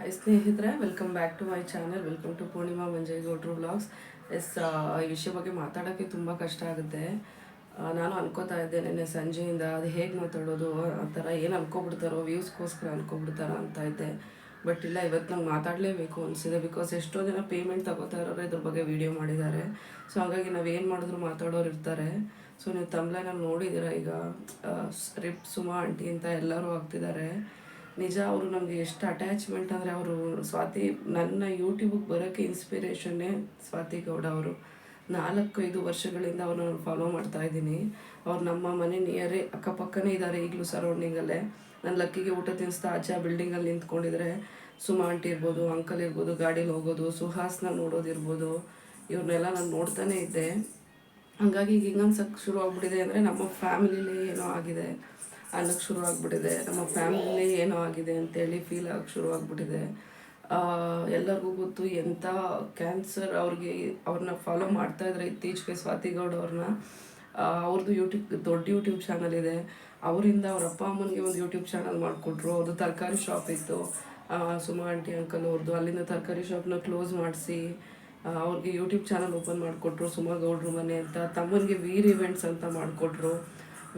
Hi ಸ್ನೇಹಿತರೆ welcome back to my channel welcome to Poornima Manjegowdru blogs yes ಈ ವಿಷಯ ಬಗ್ಗೆ ಮಾತಾಡೋಕ್ಕೆ ತುಂಬ ಕಷ್ಟ ಆಗುತ್ತೆ. ನಾನು ಅನ್ಕೋತಾ ಇದ್ದೆ ನಿನ್ನೆ ಸಂಜೆಯಿಂದ ಅದು ಹೇಗೆ ಮಾತಾಡೋದು, ಆ ಥರ ಏನು ಅನ್ಕೊಬಿಡ್ತಾರೋ ವ್ಯೂಸ್ಗೋಸ್ಕರ ಅನ್ಕೊಬಿಡ್ತಾರೋ ಅಂತ ಇದ್ದೆ. ಬಟ್ ಇಲ್ಲ, ಇವತ್ತು ನಂಗೆ ಮಾತಾಡಲೇಬೇಕು ಅನಿಸಿದೆ ಬಿಕಾಸ್ ಎಷ್ಟೋ ಜನ ಪೇಮೆಂಟ್ ತಗೋತಾ ಇರೋರು, ಇದ್ರ ಬಗ್ಗೆ ವಿಡಿಯೋ ಮಾಡಿದ್ದಾರೆ. ಸೊ ಹಾಗಾಗಿ ನಾವು ಏನು ಮಾಡಿದ್ರು ಮಾತಾಡೋರು ಇರ್ತಾರೆ. ಸೊ ನೀವು ತಮ್ಮಲೆ ನಾನು ನೋಡಿದ್ದೀರಾ ಈಗ? ರಿಪ್ ಸುಮಾ ಆಂಟಿ ಅಂತ ಎಲ್ಲರೂ ಆಗ್ತಿದ್ದಾರೆ ನಿಜ, ಅವರು ನಮಗೆ ಎಷ್ಟು ಅಟ್ಯಾಚ್ಮೆಂಟ್ ಅಂದರೆ ಅವರು ಸ್ವಾತಿ, ನನ್ನ ಯೂಟ್ಯೂಬಿಗೆ ಬರೋಕ್ಕೆ ಇನ್ಸ್ಪಿರೇಷನ್ನೇ ಸ್ವಾತಿ ಗೌಡ ಅವರು. ನಾಲ್ಕೈದು ವರ್ಷಗಳಿಂದ ಅವ್ರನ್ನ ಫಾಲೋ ಮಾಡ್ತಾ ಇದ್ದೀನಿ. ಅವ್ರು ನಮ್ಮ ಮನೆ ನಿಯರೇ ಅಕ್ಕಪಕ್ಕನೇ ಇದ್ದಾರೆ ಈಗಲೂ ಸರೌಂಡಿಂಗಲ್ಲೇ ನನ್ನ ಲಕ್ಕಿಗೆ ಊಟ ತಿನ್ನಿಸ್ತಾ ಆಚೆ ಬಿಲ್ಡಿಂಗಲ್ಲಿ ನಿಂತ್ಕೊಂಡಿದ್ರೆ ಸುಮಾ ಆಂಟಿ ಇರ್ಬೋದು ಅಂಕಲ್ ಇರ್ಬೋದು, ಗಾಡೀಲಿ ಹೋಗೋದು, ಸುಹಾಸ್ನ ನೋಡೋದಿರ್ಬೋದು ಇವ್ರನ್ನೆಲ್ಲ ನಾನು ನೋಡ್ತಾನೆ ಇದ್ದೆ. ಹಂಗಾಗಿ ಈಗ ಹಿಂಗೆ ಶುರು ಆಗ್ಬಿಟ್ಟಿದೆ ಅಂದರೆ ನಮ್ಮ ಫ್ಯಾಮಿಲಿಲಿ ಏನೋ ಆಗಿದೆ. ಅನ್ನಕ್ಕೆ ಶುರು ಆಗ್ಬಿಟ್ಟಿದೆ. ನಮ್ಮ ಫ್ಯಾಮಿಲಿ ಏನೋ ಆಗಿದೆ ಅಂತೇಳಿ ಫೀಲ್ ಆಗಕ್ಕೆ ಶುರು ಆಗ್ಬಿಟ್ಟಿದೆ. ಆ, ಎಲ್ಲರಿಗೂ ಗೊತ್ತು ಎಂಥ ಕ್ಯಾನ್ಸರ್ ಅವ್ರಿಗೆ ಅವ್ರನ್ನ ಫಾಲೋ ಮಾಡ್ತಾ ಇದ್ರೆ ಇತ್ತೀಚೆಗೆ ಸ್ವಾತಿಗೌಡ ಅವ್ರನ್ನ. ಅವ್ರದ್ದು ಯೂಟ್ಯೂಬ್ ದೊಡ್ಡ ಯೂಟ್ಯೂಬ್ ಚಾನಲ್ ಇದೆ. ಅವರಿಂದ ಅವ್ರ ಅಪ್ಪ ಅಮ್ಮನಿಗೆ ಒಂದು ಯೂಟ್ಯೂಬ್ ಚಾನಲ್ ಮಾಡಿಕೊಟ್ರು. ಅವ್ರದ್ದು ತರಕಾರಿ ಶಾಪ್ ಇತ್ತು. ಸುಮಾ ಆಂಟಿ ಅಂಕಲ್ ಅವ್ರದ್ದು ಅಲ್ಲಿಂದ ತರಕಾರಿ ಶಾಪ್ನ ಕ್ಲೋಸ್ ಮಾಡಿಸಿ ಅವ್ರಿಗೆ ಯೂಟ್ಯೂಬ್ ಚಾನಲ್ ಓಪನ್ ಮಾಡಿಕೊಟ್ರು ಸುಮಾ ಗೌಡ್ರು ಮನೆ ಅಂತ. ತಮ್ಮನಿಗೆ ವೀರ್ ಇವೆಂಟ್ಸ್ ಅಂತ ಮಾಡಿಕೊಟ್ರು.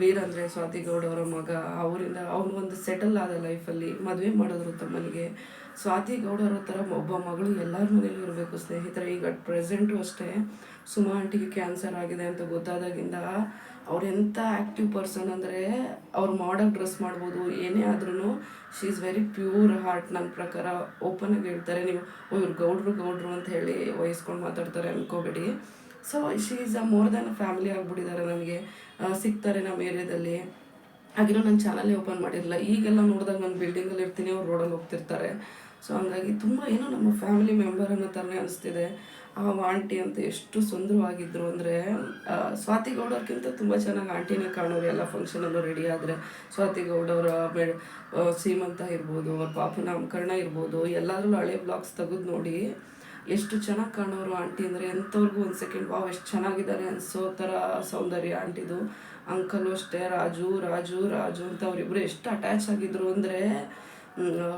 ವೀರ್ ಅಂದರೆ ಸ್ವಾತಿ ಗೌಡ ಅವರ ಮಗ, ಅವರಿಂದ ಅವನು ಒಂದು ಸೆಟಲ್ ಆದ ಲೈಫಲ್ಲಿ ಮದುವೆ ಮಾಡಿದ್ರು ತಮ್ಮನಿಗೆ. ಸ್ವಾತಿ ಗೌಡ ಅವರ ಥರ ಒಬ್ಬ ಮಗಳು ಎಲ್ಲರ ಮನೇಲೂ ಇರಬೇಕು ಸ್ನೇಹಿತರೆ, ಈಗ ಅಟ್ ಪ್ರೆಸೆಂಟು ಅಷ್ಟೇ ಸುಮಾ ಆಂಟಿಗೆ ಕ್ಯಾನ್ಸರ್ ಆಗಿದೆ ಅಂತ ಗೊತ್ತಾದಾಗಿಂದ ಅವ್ರು ಎಂಥ ಆ್ಯಕ್ಟಿವ್ ಪರ್ಸನ್ ಅಂದರೆ ಅವ್ರು ಮಾಡಲ್ ಡ್ರೆಸ್ ಮಾಡ್ಬೋದು, ಏನೇ ಆದ್ರೂ she is very pure heart ನನ್ನ ಪ್ರಕಾರ. ಓಪನಾಗಿ ಹೇಳ್ತಾರೆ, ನೀವು, ಓ ಇವ್ರು ಗೌಡ್ರು ಗೌಡ್ರು ಅಂತ ಹೇಳಿ ವಹಿಸ್ಕೊಂಡು ಮಾತಾಡ್ತಾರೆ ಅನ್ಕೋಬೇಡಿ. So she is a more than family ಆಗಿಬಿಟ್ಟಿದ್ದಾರೆ ನನಗೆ ಸಿಗ್ತಾರೆ ನಮ್ಮ ಏರಿಯಾದಲ್ಲಿ. ಹಾಗಿರೋ ನನ್ನ ಚಾನಲ್ಲೇ ಓಪನ್ ಮಾಡಿರಲಿಲ್ಲ. ಈಗೆಲ್ಲ ನೋಡಿದಾಗ ನಾನು ಬಿಲ್ಡಿಂಗಲ್ಲಿ ಇರ್ತೀನಿ, ಅವ್ರು ರೋಡಲ್ಲಿ ಹೋಗ್ತಿರ್ತಾರೆ. ಸೊ ಹಂಗಾಗಿ ತುಂಬ ಏನೋ ನಮ್ಮ ಫ್ಯಾಮಿಲಿ ಮೆಂಬರ್ ಅನ್ನೋ ಥರನೇ ಅನಿಸ್ತಿದೆ. ಆ ಆಂಟಿ ಅಂತ ಎಷ್ಟು ಸುಂದರವಾಗಿದ್ದರು ಅಂದರೆ ಸ್ವಾತಿ ಗೌಡವ್ರಿಗಿಂತ ತುಂಬ ಚೆನ್ನಾಗಿ ಆಂಟಿನೇ ಕಾಣೋರು ಎಲ್ಲ ಫಂಕ್ಷನಲ್ಲೂ ರೆಡಿ ಆದರೆ. ಸ್ವಾತಿ ಗೌಡವರ ಸೀಮಂತ ಇರ್ಬೋದು, ಅವ್ರ ಪಾಪ ನಾಮಕರಣ ಇರ್ಬೋದು, ಎಲ್ಲಾದ್ರಲ್ಲೂ ಹಳೆ ಬ್ಲಾಗ್ಸ್ ತೆಗೆದು ನೋಡಿ ಎಷ್ಟು ಚೆನ್ನಾಗಿ ಕಾಣೋರು ಆಂಟಿ ಅಂದರೆ ಎಂಥವ್ರಿಗೂ ಒಂದು ಸೆಕೆಂಡ್ ವಾವ್, ಎಷ್ಟು ಚೆನ್ನಾಗಿದ್ದಾರೆ ಅನಿಸೋ ಥರ ಸೌಂದರ್ಯ ಆಂಟಿದು. ಅಂಕಲು ಅಷ್ಟೇ, ರಾಜು ರಾಜು ರಾಜು ಅಂತ ಅವರಿಬ್ಬರು ಎಷ್ಟು ಅಟ್ಯಾಚ್ ಆಗಿದ್ರು ಅಂದರೆ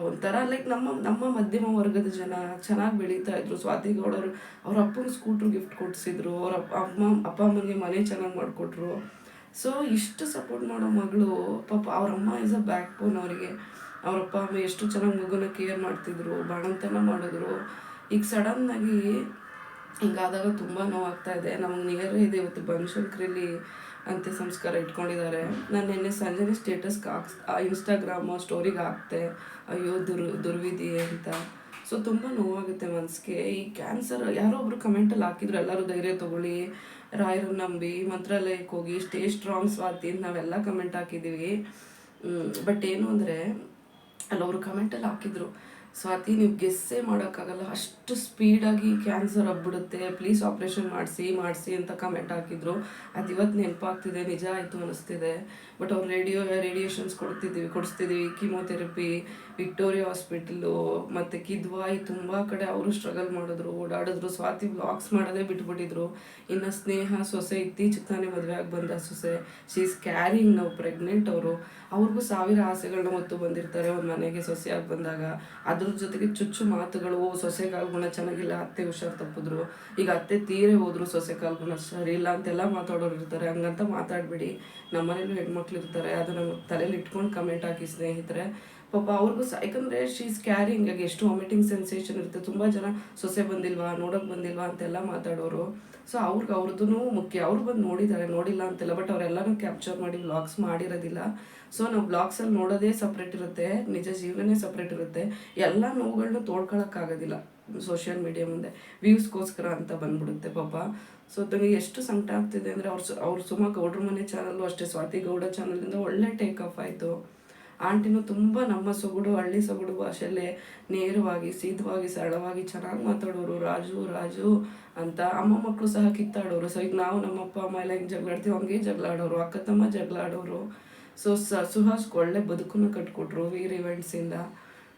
ಒಂಥರ ಲೈಕ್ ನಮ್ಮ ನಮ್ಮ ಮಧ್ಯಮ ವರ್ಗದ ಜನ ಚೆನ್ನಾಗಿ ಬೆಳೀತಾ ಇದ್ರು. ಸ್ವಾತಿಗೌಡರು ಅವ್ರ ಅಪ್ಪನ ಸ್ಕೂಟ್ರ್ ಗಿಫ್ಟ್ ಕೊಡಿಸಿದ್ರು, ಅವ್ರ ಅಪ್ಪ, ಅಮ್ಮ, ಅಪ್ಪ ಅಮ್ಮನಿಗೆ ಮನೆ ಚೆನ್ನಾಗಿ ಮಾಡಿಕೊಟ್ರು. ಸೊ ಇಷ್ಟು ಸಪೋರ್ಟ್ ಮಾಡೋ ಮಗಳು ಪಾಪ ಅವ್ರ ಅಮ್ಮ ಇಸ್ ಅ ಬ್ಯಾಕ್ ಬೋನ್ ಅವರಿಗೆ ಅವರಪ್ಪ ಅಮ್ಮ, ಎಷ್ಟು ಚೆನ್ನಾಗಿ ಮಗುನ ಕೇರ್ ಮಾಡ್ತಿದ್ರು, ಬಾಣಂತನ ಮಾಡಿದ್ರು. ಈಗ ಸಡನ್ನಾಗಿ ಹಿಂಗಾದಾಗ ತುಂಬ ನೋವಾಗ್ತಾ ಇದೆ. ನಮಗೆ ನಿಯರ್ ಇದೆ ಇವತ್ತು ಬನಶಂಕರಿಲಿ ಅಂತ್ಯ ಸಂಸ್ಕಾರ ಇಟ್ಕೊಂಡಿದ್ದಾರೆ. ನಾನು ನಿನ್ನೆ ಸಂಜೆನೇ ಸ್ಟೇಟಸ್ಗೆ ಹಾಕ್ಸ್ ಇನ್ಸ್ಟಾಗ್ರಾಮ್ ಸ್ಟೋರಿಗೆ ಹಾಕ್ತೆ ಅಯ್ಯೋ ದುರ್, ದುರ್ವಿಧಿ ಅಂತ. ಸೊ ತುಂಬ ನೋವಾಗುತ್ತೆ ಮನಸ್ಸಿಗೆ ಈ ಕ್ಯಾನ್ಸರ್ ಯಾರೋ ಒಬ್ರು ಕಮೆಂಟಲ್ಲಿ ಹಾಕಿದ್ರು, ಎಲ್ಲರೂ ಧೈರ್ಯ ತಗೊಳ್ಳಿ ರಾಯರು ನಂಬಿ, ಮಂತ್ರಾಲಯಕ್ಕೆ ಹೋಗಿ ಸ್ಟೇ ಸ್ಟ್ರಾಂಗ್ ಸ್ವಾತಿ ಅಂತ ನಾವೆಲ್ಲ ಕಮೆಂಟ್ ಹಾಕಿದ್ದೀವಿ ಬಟ್ ಏನು ಅಂದರೆ ಅಲ್ಲವರು ಕಮೆಂಟಲ್ಲಿ ಹಾಕಿದ್ರು. ಸ್ವಾತಿ, ನೀವು ಗೆಸ್ಸೇ ಮಾಡೋಕ್ಕಾಗಲ್ಲ. ಅಷ್ಟು ಸ್ಪೀಡಾಗಿ ಕ್ಯಾನ್ಸರ್ ಹಬ್ಬಿಡುತ್ತೆ ಪ್ಲೀಸ್ ಆಪ್ರೇಷನ್ ಮಾಡಿಸಿ ಮಾಡಿಸಿ ಅಂತ ಕಮೆಂಟ್ ಹಾಕಿದ್ರು. ಅದು ಇವತ್ತು ನೆನಪಾಗ್ತಿದೆ. ನಿಜ ಆಯಿತು ಅನಿಸ್ತಿದೆ. ಬಟ್ ಅವ್ರು ರೇಡಿಯೋ, ರೇಡಿಯೇಷನ್ಸ್ ಕೊಡ್ತಿದ್ದೀವಿ ಕೊಡಿಸ್ತಿದ್ದೀವಿ ಕೀಮೋಥೆರಪಿ, ವಿಕ್ಟೋರಿಯಾ ಹಾಸ್ಪಿಟಲು ಮತ್ತು ಕಿದ್ವಾಯಿ ತುಂಬ ಕಡೆ ಅವರು ಸ್ಟ್ರಗಲ್ ಮಾಡಿದ್ರು, ಓಡಾಡಿದ್ರು. ಸ್ವಾತಿ ಬ್ಲಾಗ್ಸ್ ಮಾಡೋದೇ ಬಿಟ್ಬಿಟ್ಟಿದ್ರು. ಇನ್ನು ಸ್ನೇಹ, ಸೊಸೆ ಇತ್ತೀಚೆಗೆ ತಾನೇ ಮದುವೆ ಆಗಿ ಬಂದ ಸೊಸೆ. ಶಿ ಈಸ್ ಕ್ಯಾರಿಂಗ್ ನಾವು ಪ್ರೆಗ್ನೆಂಟ್ ಅವರು. ಅವ್ರಿಗೂ ಸಾವಿರ ಆಸೆಗಳನ್ನ ಹೊತ್ತು ಬಂದಿರ್ತಾರೆ. ಅವ್ರ ಮನೆಗೆ ಸೊಸೆಯಾಗಿ ಬಂದಾಗ. ಅದ್ರ ಜೊತೆಗೆ ಚುಚ್ಚು ಮಾತುಗಳು "ಓ, ಸೊಸೆ ಕಾಲ್ ಗುಣ ಚೆನ್ನಾಗಿಲ್ಲ ಅತ್ತೆ ಹುಷಾರು ತಪ್ಪಿದ್ರು ಈಗ ಅತ್ತೆ ತೀರೆ ಹೋದ್ರು ಸೊಸೆ ಕಾಲ್ ಗುಣ ಸರಿ ಇಲ್ಲ ಅಂತೆಲ್ಲ ಮಾತಾಡೋರು ಇರ್ತಾರೆ. ಹಂಗಂತ ಮಾತಾಡಬೇಡಿ. ನಮ್ಮ ಮನೇಲೂ ಹೆಣ್ಮಕ್ಳು ಇರ್ತಾರೆ. ಅದು ನಮ್ಮ ತಲೆಯಲ್ಲಿ ಇಟ್ಕೊಂಡು ಕಮೆಂಟ್ ಹಾಕಿ ಸ್ನೇಹಿತರೆ ಪಾಪ ಅವ್ರಿಗೂ ಸಹ ಯಾಕಂದರೆ ಶೀಸ್ ಕ್ಯಾರಿಂಗ್ ಆಗಿ ಎಷ್ಟು ವಾಮಿಟಿಂಗ್ ಸೆನ್ಸೇಷನ್ ಇರುತ್ತೆ. ತುಂಬ ಜನ ಸೊಸೆ ಬಂದಿಲ್ವಾ, ನೋಡೋಕೆ ಬಂದಿಲ್ವಾ ಅಂತೆಲ್ಲ ಮಾತಾಡೋರು. ಸೊ ಅವ್ರಿಗೆ ಅವ್ರದ್ದು ಮುಖ್ಯ. ಅವ್ರು ಬಂದು ನೋಡಿದ್ದಾರೆ ನೋಡಿಲ್ಲ ಅಂತೆಲ್ಲ ಬಟ್ ಅವರೆಲ್ಲನೂ ಕ್ಯಾಪ್ಚರ್ ಮಾಡಿ ವ್ಲಾಗ್ಸ್ ಮಾಡಿರೋದಿಲ್ಲ. ಸೊ ನಾವು ವ್ಲಾಗ್ಸಲ್ಲಿ ನೋಡೋದೇ ಸಪ್ರೇಟ್ ಇರುತ್ತೆ. ನಿಜ ಜೀವನೇ ಸಪ್ರೇಟ್ ಇರುತ್ತೆ. ಎಲ್ಲ ನೋವುಗಳನ್ನ ತೋಡ್ಕೊಳ್ಳೋಕ್ಕಾಗೋದಿಲ್ಲ ಸೋಷಿಯಲ್ ಮೀಡಿಯಾ ಮುಂದೆ. ವ್ಯೂಸ್ಗೋಸ್ಕರ ಅಂತ ಬಂದ್ಬಿಡುತ್ತೆ ಪಾಪ. ಸೊ ನನಗೆ ಎಷ್ಟು ಸಂಕಟ ಆಗ್ತಿದೆ ಅಂದರೆ ಅವ್ರು ಅವ್ರು ಸುಮ್ಮ ಗೌಡ್ರ ಮನೆ ಚಾನಲ್ಲು ಅಷ್ಟೇ. ಸ್ವಾತಿ ಗೌಡ ಚಾನಲಿಂದ ಒಳ್ಳೆ ಟೇಕ್ ಆಫ್ ಆಯಿತು. ಆಂಟಿನೂ ತುಂಬ ನಮ್ಮ ಸೊಗಡು, ಹಳ್ಳಿ ಸೊಗಡು ಭಾಷೆಯಲ್ಲೇ ನೇರವಾಗಿ, ಸೀದವಾಗಿ, ಸರಳವಾಗಿ ಚೆನ್ನಾಗಿ ಮಾತಾಡೋರು. ರಾಜು ರಾಜು ಅಂತ ಅಮ್ಮ ಮಕ್ಕಳು ಸಹ ಕಿತ್ತಾಡೋರು. ಸೊ ಈಗ ನಾವು ನಮ್ಮ ಅಪ್ಪ, ಅಮ್ಮ ಎಲ್ಲ ಹಿಂಗೆ ಜಗಳಾಡ್ತೀವಿ ಹಂಗೆ ಜಗಳಾಡೋರು ಅಕ್ಕ, ತಮ್ಮ ಜಗಳಾಡೋರು ಸೊ ಸ, ಸುಹಾಸ್ ಒಳ್ಳೆ ಬದುಕನ್ನು ಕಟ್ಕೊಟ್ರು ವೀರ್ ಇವೆಂಟ್ಸಿಂದ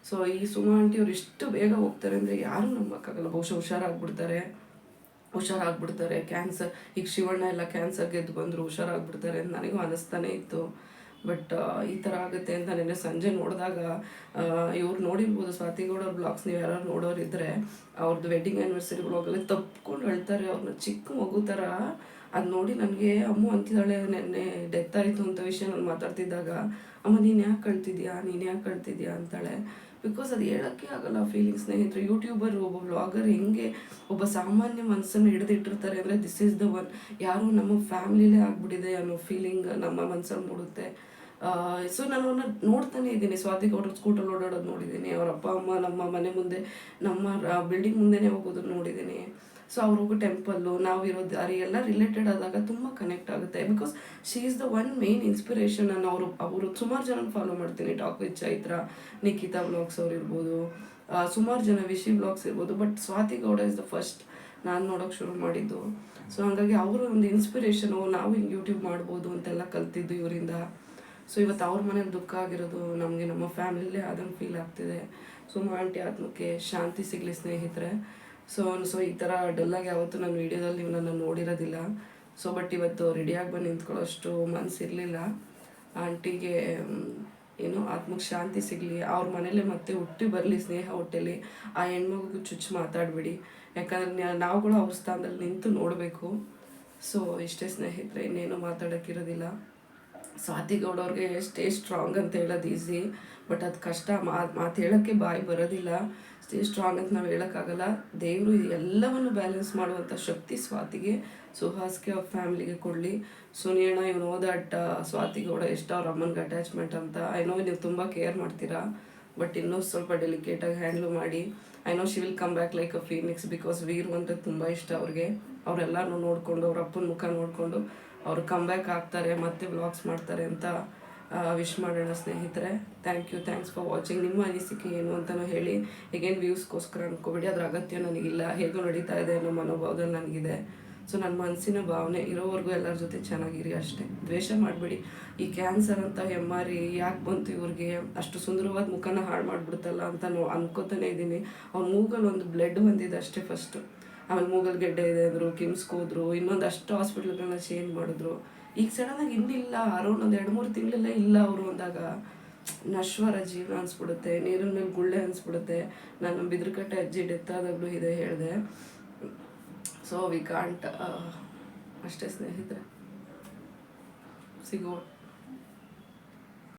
ಸೊ ಈ ಸುಮಾ ಆಂಟಿ ಇಷ್ಟು ಬೇಗ ಹೋಗ್ತಾರೆ ಅಂದರೆ ಯಾರೂ ನಂಬಕ್ಕಾಗಲ್ಲ. ಬಹುಶಃ ಹುಷಾರಾಗ್ಬಿಡ್ತಾರೆ. ಹುಷಾರಾಗ್ಬಿಡ್ತಾರೆ. ಕ್ಯಾನ್ಸರ್ ಈಗ ಶಿವಣ್ಣ ಎಲ್ಲ ಕ್ಯಾನ್ಸರ್ ಗೆದ್ದು ಬಂದರು, ಹುಷಾರಾಗ್ಬಿಡ್ತಾರೆ ಅಂತ ನನಗೂ ಅನಿಸ್ತಾನೆ ಇತ್ತು. ಬಟ್ ಈ ಥರ ಆಗುತ್ತೆ ಅಂತ ನಿನ್ನೆ ಸಂಜೆ ನೋಡಿದಾಗ ಇವ್ರು ನೋಡಿರ್ಬೋದು ಸ್ವಾತಿಗೌಡ ಬ್ಲಾಗ್ಸ್ ನೀವು ಯಾರು ಇದ್ದರೆ ಅವ್ರದ್ದು ವೆಡ್ಡಿಂಗ್ ಆ್ಯನಿವರ್ಸರಿ ಬ್ಲಾಗಲ್ಲಿ ತಪ್ಕೊಂಡು ಹೇಳ್ತಾರೆ ಅವ್ರನ್ನ ಚಿಕ್ಕ ಮಗು ಥರ ಅದು ನೋಡಿ ನನಗೆ, ಅಮ್ಮ ಅಂತಿದ್ದಾಳೆ, ನೆನ್ನೆ ಡೆತ್ ಆಯಿತು ಅಂತ ವಿಷಯ ನಾನು ಮಾತಾಡ್ತಿದ್ದಾಗ, ಅಮ್ಮ, ನೀನು ಯಾಕೆ ಕಳ್ತಿದ್ಯಾ? ನೀನು ಯಾಕೆ ಕಳ್ತಿದ್ಯಾ? ಅಂತಾಳೆ. ಬಿಕಾಸ್ ಅದು ಹೇಳೋಕ್ಕೆ ಆಗಲ್ಲ ಫೀಲಿಂಗ್ ಸ್ನೇಹಿತರು. ಯೂಟ್ಯೂಬರ್ ಒಬ್ಬ ಬ್ಲಾಗರ್ ಹೆಂಗೆ ಒಬ್ಬ ಸಾಮಾನ್ಯ ಮನಸ್ಸನ್ನು ಹಿಡಿದಿಟ್ಟಿರ್ತಾರೆ ಅಂದರೆ ದಿಸ್ ಈಸ್ ದ ಒನ್ ಯಾರು ನಮ್ಮ ಫ್ಯಾಮಿಲಿಲೇ ಆಗಿಬಿಟ್ಟಿದೆ ಅನ್ನೋ ಫೀಲಿಂಗ್ ನಮ್ಮ ಮನಸ್ಸಲ್ಲಿ ಮೂಡುತ್ತೆ. ಸೊ ನಾನು ಅವ್ರನ್ನ ನೋಡ್ತಾನೆ ಇದ್ದೀನಿ. ಸ್ವಾತಿ ಗೌಡ್ರ ಸ್ಕೂಟರ್ ಓಡಾಡೋದು ನೋಡಿದ್ದೀನಿ. ಅವ್ರ ಅಪ್ಪ, ಅಮ್ಮ, ನಮ್ಮ ಮನೆ ಮುಂದೆ, ನಮ್ಮ ಬಿಲ್ಡಿಂಗ್ ಮುಂದೆನೇ ಹೋಗೋದನ್ನ ನೋಡಿದ್ದೀನಿ. ಸೊ ಅವ್ರು ಹೋಗೋ ಟೆಂಪಲ್ಲು ನಾವು ದಾರಿ ಎಲ್ಲ ರಿಲೇಟೆಡ್ ಆದಾಗ ತುಂಬ ಕನೆಕ್ಟ್ ಆಗುತ್ತೆ. Because she is the one main inspiration ನಾನು ಅವರು ಅವರು ಸುಮಾರು ಜನ ಫಾಲೋ ಮಾಡ್ತೀನಿ. Talk with Chaitra Nikhita blogs ಅವ್ರು ಇರ್ಬೋದು. ಸುಮಾರು ಜನ ವಿಶಿ ಬ್ಲಾಗ್ಸ್ ಇರ್ಬೋದು. But Swathi Gowda is the first ನಾನು ನೋಡೋಕೆ ಶುರು ಮಾಡಿದ್ದು. ಸೊ ಹಾಗಾಗಿ ಅವರು ಒಂದು ಇನ್ಸ್ಪಿರೇಷನು ನಾವು ಹಿಂಗೆ ಯೂಟ್ಯೂಬ್ ಮಾಡ್ಬೋದು ಅಂತೆಲ್ಲ ಕಲ್ತಿದ್ದು ಇವರಿಂದ. ಸೊ ಇವತ್ತು ಅವ್ರ ಮನೇಲಿ ದುಃಖ ಆಗಿರೋದು ನಮಗೆ ನಮ್ಮ ಫ್ಯಾಮಿಲಿಲೇ ಆದಂಗೆ ಫೀಲ್ ಆಗ್ತಿದೆ. ಸೊ ಆಂಟಿ ಆತ್ಮಕ್ಕೆ ಶಾಂತಿ ಸಿಗಲಿ ಸ್ನೇಹಿತರೆ. ಸೊ ಸೊ ಈ ಥರ ಡಲ್ಲಾಗಿ ಯಾವತ್ತೂ ನಾನು ವೀಡಿಯೋದಲ್ಲಿ ನೀವು ನೋಡಿರೋದಿಲ್ಲ. ಸೊ ಬಟ್ ಇವತ್ತು ರೆಡಿಯಾಗಿ ಬಂದು ನಿಂತ್ಕೊಳ್ಳೋಷ್ಟು ಮನಸ್ಸಿರಲಿಲ್ಲ ಆಂಟಿಗೆ, ಏನು ಆತ್ಮಕ್ಕೆ ಶಾಂತಿ ಸಿಗಲಿ, ಅವ್ರ ಮನೇಲೆ ಮತ್ತೆ ಹುಟ್ಟಿ ಬರಲಿ, ಸ್ನೇಹ ಹೊಟ್ಟೆಲಿ, ಆ ಹೆಣ್ಮಗು ಚುಚ್ಚು ಮಾತಾಡಬೇಡಿ. ಯಾಕಂದ್ರೆ ನಾವುಗಳು ಅವ್ರ ಸ್ಥಾನದಲ್ಲಿ ನಿಂತು ನೋಡಬೇಕು. ಸೊ ಇಷ್ಟೇ ಸ್ನೇಹಿತರೆ, ಇನ್ನೇನು ಮಾತಾಡೋಕ್ಕಿರೋದಿಲ್ಲ ಸ್ವಾತಿ ಗೌಡ ಅವ್ರಿಗೆ ಸ್ಟೇ ಸ್ಟ್ರಾಂಗ್ ಅಂತ ಹೇಳೋದು ಈಸಿ ಬಟ್ ಅದು ಕಷ್ಟ ಮಾತು ಹೇಳೋಕ್ಕೆ ಬಾಯಿ ಬರೋದಿಲ್ಲ. ಸ್ಟೇ ಸ್ಟ್ರಾಂಗ್ ಅಂತ ನಾವು ಹೇಳೋಕ್ಕಾಗಲ್ಲ. ದೇವರು ಎಲ್ಲವನ್ನು ಬ್ಯಾಲೆನ್ಸ್ ಮಾಡುವಂಥ ಶಕ್ತಿ ಸ್ವಾತಿಗೆ ಸುಹಾಸ್ಗೆ ಅವ್ರ ಫ್ಯಾಮಿಲಿಗೆ ಕೊಡಲಿ. ಸುನೀಣ ಇವನು ಓದಾಟ ಸ್ವಾತಿ ಗೌಡ ಎಷ್ಟು ಅವ್ರ ಅಮ್ಮನಿಗೆ ಅಟ್ಯಾಚ್ಮೆಂಟ್ ಅಂತ. ಐ ನೋ ನೀವು ತುಂಬ ಕೇರ್ ಮಾಡ್ತೀರಾ ಬಟ್ ಇನ್ನೂ ಸ್ವಲ್ಪ ಡೆಲಿಕೇಟಾಗಿ ಹ್ಯಾಂಡ್ಲ್ ಮಾಡಿ. I know she will come back like a phoenix because Veeru ಅಂದರೆ ತುಂಬ ಇಷ್ಟ ಅವ್ರಿಗೆ. ಅವರೆಲ್ಲನೂ ನೋಡಿಕೊಂಡು, ಅವ್ರ ಅಪ್ಪನ ಮುಖ ನೋಡಿಕೊಂಡು ಅವ್ರು ಕಮ್ ಬ್ಯಾಕ್ ಆಗ್ತಾರೆ, ಮತ್ತೆ ವ್ಲಾಗ್ಸ್ ಮಾಡ್ತಾರೆ ಅಂತ ವಿಶ್ ಮಾಡೋಣ ಸ್ನೇಹಿತರೆ. Thank you thanks for watching ನಿಮ್ಮ ಅನಿಸಿಕೆ ಏನು ಅಂತಲೂ ಹೇಳಿ. ಹೇಗೇನು ವ್ಯೂಸ್ಗೋಸ್ಕರ ಅನ್ಕೋಬೇಡಿ. ಅದ್ರ ಅಗತ್ಯ ನನಗಿಲ್ಲ. ಹೇಗೋ ನಡೀತಾ ಇದೆ ಅನ್ನೋ ಮನೋಭಾವದಲ್ಲಿ ನನಗಿದೆ. ಸೊ ನನ್ನ ಮನಸ್ಸಿನ ಭಾವನೆ ಇರೋವರೆಗೂ ಎಲ್ಲರ ಜೊತೆ ಚೆನ್ನಾಗಿರಿ ಅಷ್ಟೇ. ದ್ವೇಷ ಮಾಡಬೇಡಿ. ಈ ಕ್ಯಾನ್ಸರ್ ಅಂತ ಹೆಮ್ಮಾರಿ, ಯಾಕೆ ಬಂತು ಇವ್ರಿಗೆ? ಅಷ್ಟು ಸುಂದರವಾದ ಮುಖನ ಹಾಳು ಮಾಡಿಬಿಡ್ತಲ್ಲ ಅಂತ ನೋ ಅನ್ಕೋತಾನೆ ಇದ್ದೀನಿ. ಅವ್ನ ಮೂಗಲ್ಲಿ ಒಂದು ಬ್ಲಡ್ ಬಂದಿದೆ ಅಷ್ಟೇ ಫಸ್ಟು ಆಮೇಲೆ ಮೂಗಲ್ ಗೆಡ್ಡೆ ಇದೆ ಅಂದರು ಕಿಮ್ಸ್ಕೋದ್ರು ಹೋದ್ರು, ಇನ್ನೊಂದು ಅಷ್ಟು ಹಾಸ್ಪಿಟ್ಲ್ಗಳನ್ನ ಚೇಂಜ್ ಮಾಡಿದ್ರು. ಈಗ ಸಡನ್ನಾಗಿ ಇನ್ನಿಲ್ಲ ಅರೌಂಡ್ ಒಂದು ಎರಡು ಮೂರು ತಿಂಗಳೆಲ್ಲ ಇಲ್ಲ ಅವರು ಅಂದಾಗ, ನಶ್ವರ ಜೀವನ ಅನ್ಸ್ಬಿಡುತ್ತೆ, ನೀರಿನ ಮೇಲೆ ಗುಳ್ಳೆ ಅನಿಸ್ಬಿಡುತ್ತೆ. ನಾನು ಬಿದ್ರಕಟ್ಟೆ ಅಜ್ಜಿ ಡೆತ್ ಆದಾಗಲೂ ಇದೆ ಹೇಳಿದೆ. ಸೊ ವಿ ಕಾಂಟ್ ಅಷ್ಟೇ ಸ್ನೇಹಿತರೆ. ಸಿಗುವ.